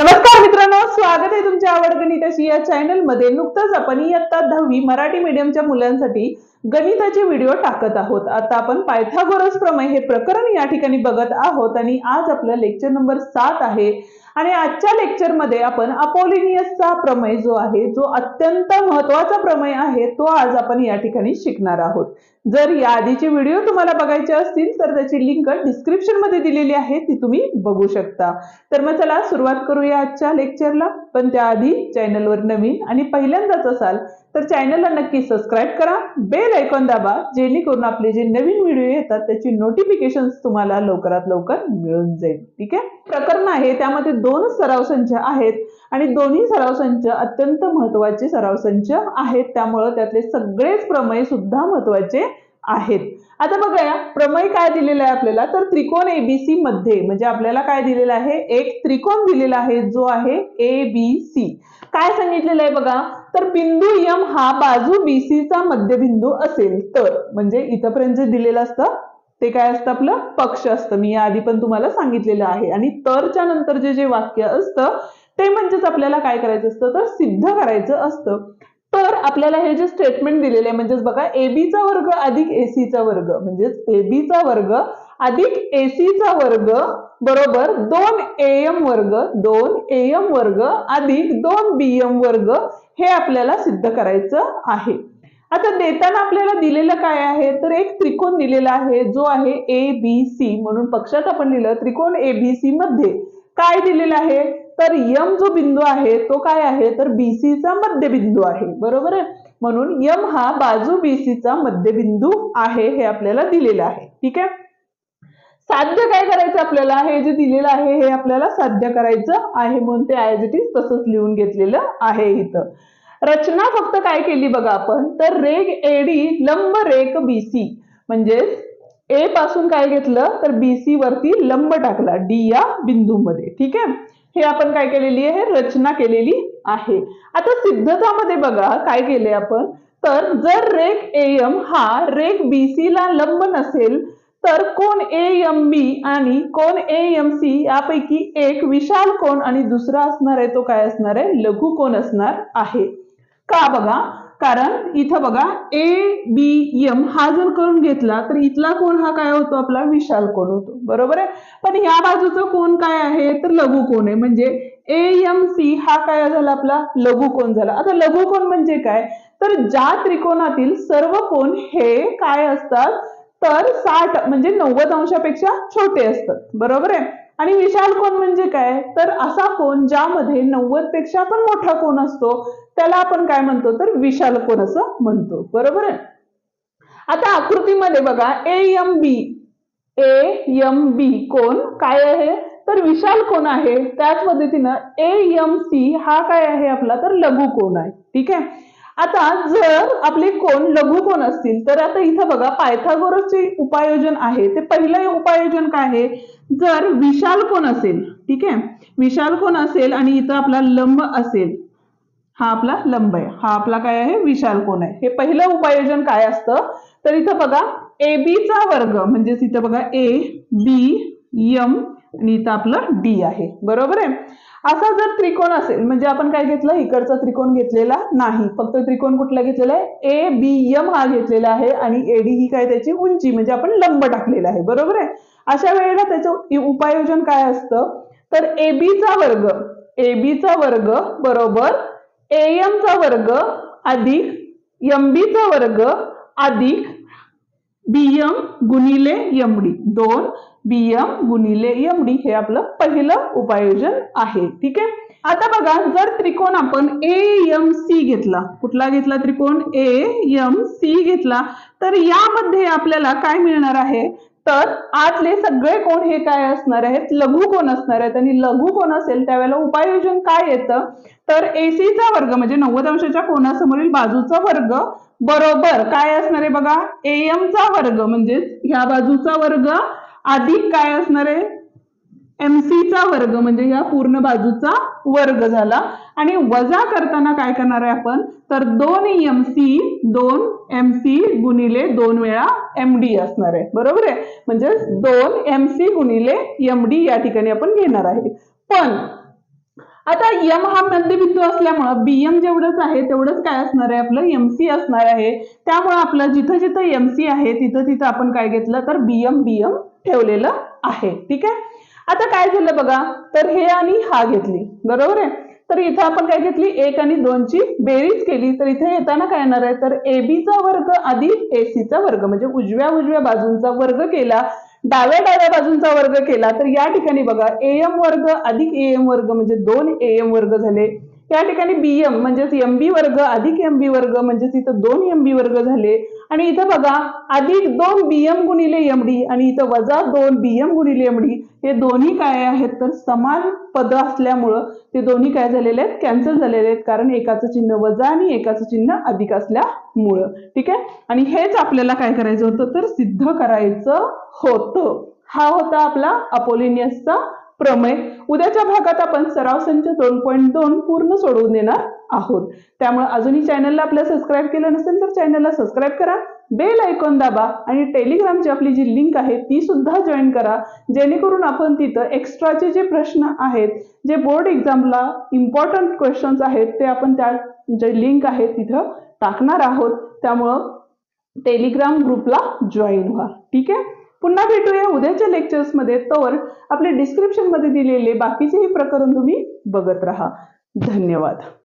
नमस्कार मित्रांनो स्वागत आहे तुमच्या आवड गणिताची या चॅनलमध्ये. नुकतंच आपण इयत्ता दहावी मराठी मीडियमच्या मुलांसाठी गणिताचे व्हिडिओ टाकत आहोत. आता आपण पायथागोरस प्रमेय हे प्रकरण या ठिकाणी बघत आहोत आणि आज आपलं लेक्चर नंबर सात आहे. आणि आजच्या लेक्चरमध्ये आपण अपोलिनियसचा प्रमेय जो आहे जो अत्यंत महत्त्वाचा प्रमेय आहे तो आज आपण या ठिकाणी शिकणार आहोत. जर या आधीचे व्हिडिओ तुम्हाला बघायचे असतील तर त्याची लिंक डिस्क्रिप्शनमध्ये दिलेली आहे ती तुम्ही बघू शकता. तर मग चला सुरुवात करूया आजच्या लेक्चरला पण त्याआधी चॅनलवर नवीन आणि पहिल्यांदाच असाल तर चॅनलला नक्की सबस्क्राईब करा. बेल ऐकॉन दाबा जेणेकरून आपले जे नवीन व्हिडिओ येतात त्याची नोटिफिकेशन तुम्हाला लवकरात लवकर मिळून जाईल. ठीक आहे? प्रकरण आहे त्यामध्ये दोन सराव संच आहेत आणि दोन्ही सराव संच अत्यंत महत्त्वाचे सराव संच आहेत. त्यामुळं त्यातले सगळेच प्रमेय सुद्धा महत्त्वाचे आहेत. आता बघूया प्रमेय काय दिलेला आहे आपल्याला? तर त्रिकोण एबीसी मध्ये म्हणजे आपल्याला काय दिलेलं आहे? एक त्रिकोण दिलेला आहे जो आहे ए बी सी काय सांगितलेलं आहे बघा? तर बिंदू यम हा बाजू BC चा मध्यबिंदू असेल तर म्हणजे इथपर्यंत जे दिलेलं असतं ते काय असतं आपलं? पक्ष असतं. मी याआधी पण तुम्हाला सांगितलेलं आहे. आणि तरच्या नंतर जे जे वाक्य असतं ते म्हणजेच आपल्याला काय करायचं असतं? तर सिद्ध करायचं असतं. तर आपल्याला हे जे स्टेटमेंट दिलेले आहे म्हणजेच बघा एबीचा वर्ग अधिक एसीचा वर्ग म्हणजेच एबीचा वर्ग अधिक एसीचा वर्ग बरोबर दोन एम वर्ग दोन एम वर्ग अधिक दोन बीएम वर्ग हे आपल्याला सिद्ध करायचं आहे. आता देताना आपल्याला दिलेलं काय आहे? तर एक त्रिकोण दिलेला आहे जो आहे ए बी सी म्हणून पक्षात आपण लिहिलं त्रिकोण ए बी सी मध्ये. काय दिलेलं आहे? तर यम जो बिंदू आहे तो काय आहे? तर बीसीचा मध्यबिंदू आहे. बरोबर आहे? म्हणून यम हा बाजू बीसीचा मध्यबिंदू आहे हे आपल्याला दिलेलं आहे. ठीक आहे? साध्य काय करायचं आपल्याला? हे जे दिलेलं आहे हे आपल्याला साध्य करायचं आहे म्हणून ते आय इट इज तसंच लिहून घेतलेलं आहे इथं. रचना फक्त काय केली बघा आपण? तर रेग एडी लंब रेख बीसी म्हणजेच ए पासून काय घेतलं? तर बीसी वरती लंब टाकला डी या बिंदूमध्ये. ठीक आहे? हे आपण काय केलेली आहे? रचना केलेली आहे. आता सिद्धतामध्ये बघा काय केले आपण? तर जर रेख एम हा रेक बी सी ला लंब नसेल तर कोण ए एम बी आणि कोण ए एम सी यापैकी एक विशाल कोण आणि दुसरा असणार आहे तो काय असणार आहे? लघु कोण असणार आहे. का बघा? कारण इथं बघा ए बी एम हा जर करून घेतला तर इथला कोण हा काय होतो आपला? विशाल कोण होतो. बरोबर आहे? पण या बाजूचा कोण काय आहे? तर लघु कोण आहे. म्हणजे ए एम सी हा काय झाला आपला? लघु कोण झाला. आता लघु कोण म्हणजे काय? तर ज्या त्रिकोणातील सर्व कोण हे काय असतात? तर साठ म्हणजे नव्वद अंशापेक्षा छोटे असतात. बरोबर आहे? आणि विशाल कोण म्हणजे काय? तर असा कोण ज्यामध्ये नव्वदपेक्षा पण मोठा कोण असतो त्याला आपण काय म्हणतो तर विशाल कोण असं म्हणतो. बरोबर आहे? आता आकृतीमध्ये बघा A M B A M बी कोण? काय आहे? तर विशाल कोण आहे? त्याच पद्धतीनं ए एम सी हा काय आहे आपला? तर लघु कोण आहे. ठीक आहे? आता जर आपले कोण लघु कोण असतील तर आता इथं बघा पायथागोरसचे उपायोजन आहे. ते पहिलं उपायोजन काय आहे? जर विशाल कोण असेल ठीक आहे? विशाल कोण असेल आणि इथं आपला लंब असेल हा आपला लंब आहे. हा आपला काय आहे? विशाल कोण आहे. हे पहिलं उपायोजन काय असतं? तर इथं बघा ए बीचा वर्ग म्हणजेच इथं बघा ए बी एम आणि इथं आपलं डी आहे. बरोबर आहे? असा जर त्रिकोण असेल म्हणजे आपण काय घेतलं? इकडचा त्रिकोण घेतलेला नाही. फक्त त्रिकोण कुठला घेतलेला आहे? ए बी यम हा घेतलेला आहे आणि एडी ही काय त्याची उंची म्हणजे आपण लंब टाकलेला आहे. बरोबर आहे? अशा वेळेला त्याचं उपायोजन काय असतं? तर ए बीचा वर्ग ए बीचा वर्ग बरोबर एम चा वर्ग अधिक एम चा वर्ग अधिक बीएम गुणिले एमडी दोन बीएम गुणिले एमडी हे आपलं पहिलं उपायोजन आहे. ठीक आहे? आता बघा जर त्रिकोण आपण ए एम सी घेतला कुठला घेतला त्रिकोण? ए एम सी घेतला. तर यामध्ये आपल्याला काय मिळणार आहे? तर आतले सगळे कोण हे काय असणार आहेत? लघु कोण असणार आहेत? आणि लघु कोण असेल त्यावेळेला उपाययोजन काय येतं? तर एसीचा वर्ग म्हणजे नव्वद अंशाच्या कोणासमोरील बाजूचा वर्ग बरोबर काय असणार आहे बघा? एम चा वर्ग म्हणजे ह्या बाजूचा वर्ग अधिक काय असणार आहे? एम चा वर्ग म्हणजे या पूर्ण बाजूचा वर्ग झाला. आणि वजा करताना काय करणार आहे आपण? तर दोन एम सी दोन एम सी गुणिले दोन वेळा एम डी असणार आहे. बरोबर आहे? म्हणजे दोन एम सी गुणिले एम डी या ठिकाणी आपण घेणार आहे. पण आता यम हा मध्यबिंदू असल्यामुळं बीएम जेवढंच आहे तेवढंच काय असणार आहे आपलं? एम सी असणार आहे. त्यामुळं आपलं जिथं जिथं एम सी आहे तिथं तिथं आपण काय घेतलं? तर बीएम बीएम ठेवलेलं आहे. ठीक आहे? आता काय झालं बघा? तर हे आणि हा घेतली. बरोबर आहे? तर इथं आपण काय घेतली? एक आणि दोनची बेरीज केली. तर इथे येताना काय येणार आहे? तर एबीचा वर्ग अधिक एसीचा चा वर्ग. म्हणजे उजव्या उजव्या बाजूंचा वर्ग केला. डाव्या डाव्या बाजूंचा वर्ग केला. तर या ठिकाणी बघा एम वर्ग अधिक एम वर्ग. म्हणजे दोन एम वर्ग झाले. या ठिकाणी बीएम म्हणजेच एम बी वर्ग अधिक एम बी वर्ग म्हणजेच इथं दोन एम बी वर्ग झाले. आणि इथं बघा अधिक दोन बीएम गुणिले एम डी आणि इथं वजा दोन बीएम गुणिले एम डी हे दोन्ही काय आहेत? तर समान पद असल्यामुळं ते दोन्ही काय झालेले आहेत? कॅन्सल झालेले आहेत. कारण एकाचं चिन्ह वजा आणि एकाचं चिन्ह अधिक असल्यामुळं. ठीक आहे? आणि हेच आपल्याला काय करायचं होतं? तर सिद्ध करायचं होतं. हा होता आपला अपोलिनियसचा प्रमेय उद्याच्या भागात आपण सराव संच दोन पॉईंट दोन पूर्ण सोडवून देणार आहोत. त्यामुळे अजूनही चॅनलला आपल्या सबस्क्राईब केलं नसेल तर चॅनलला सबस्क्राईब करा बेल ऐकून दाबा आणि टेलिग्रामची आपली जी लिंक आहे ती सुद्धा जॉईन करा जेणेकरून आपण तिथं एक्स्ट्राचे जे प्रश्न आहेत जे बोर्ड एक्झामला इम्पॉर्टंट क्वेश्चन्स आहेत ते आपण त्या जे लिंक आहे तिथं टाकणार आहोत. त्यामुळं टेलिग्राम ग्रुपला जॉईन व्हा. ठीक आहे? पुन्हा भेटूया उद्याच्या लेक्चर्समध्ये तोवर आपले डिस्क्रिप्शनमध्ये दिलेले बाकीचेही प्रकरण तुम्ही बघत राहा. धन्यवाद.